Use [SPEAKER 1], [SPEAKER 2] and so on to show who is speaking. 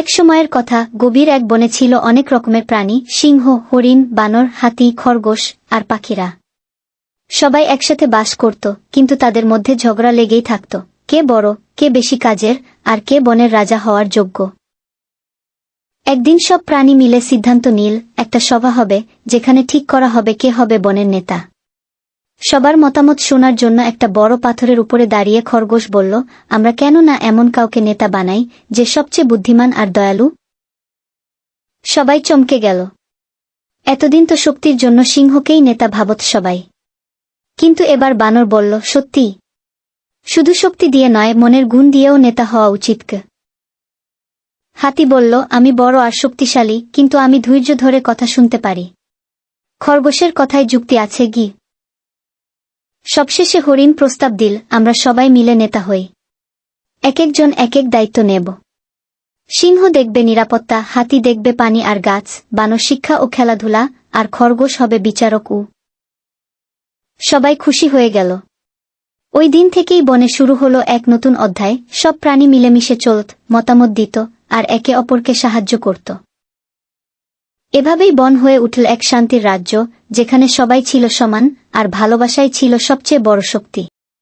[SPEAKER 1] এক সময়ের কথা গভীর এক বনে ছিল অনেক রকমের প্রাণী, সিংহ, হরিণ, বানর, হাতি, খরগোশ আর পাখিরা। সবাই একসাথে বাস করত, কিন্তু তাদের মধ্যে ঝগড়া লেগেই থাকত, কে বড়, কে বেশি কাজের, আর কে বনের রাজা হওয়ার যোগ্য। একদিন সব প্রাণী মিলে সিদ্ধান্ত নীল, একটা সভা হবে, যেখানে ঠিক করা হবে কে হবে বনের নেতা। সবার মতামত শোনার জন্য একটা বড় পাথরের উপরে দাঁড়িয়ে খরগোশ বলল, আমরা কেন না এমন কাউকে নেতা বানাই যে সবচেয়ে বুদ্ধিমান আর দয়ালু? সবাই চমকে গেল। এতদিন তো শক্তির জন্য সিংহকেই নেতা ভাবত সবাই। কিন্তু এবার বানর বলল, সত্যি? শুধু শক্তি দিয়ে নয়, মনের গুণ দিয়েও নেতা হওয়া উচিত হাতি বলল, আমি বড় আর শক্তিশালী, কিন্তু আমি ধৈর্য ধরে কথা শুনতে পারি। খরগোশের কথায় যুক্তি আছে গি সবশেষে হরিণ প্রস্তাব দিল, আমরা সবাই মিলে নেতা হই। এক একজন এক এক দায়িত্ব নেব। সিংহ দেখবে নিরাপত্তা, হাতি দেখবে পানি আর গাছ, বানর শিক্ষা ও খেলাধুলা, আর খরগোশ হবে বিচারক উ সবাই খুশি হয়ে গেল। ওই দিন থেকেই বনে শুরু হলো এক নতুন অধ্যায়, সব প্রাণী মিলেমিশে চলত, মতামত দিত, আর একে অপরকে সাহায্য করত। এভাবেই বন হয়ে উঠল এক শান্তির রাজ্য, যেখানে সবাই ছিল সমান আর ভালোবাসাই ছিল সবচেয়ে বড় শক্তি।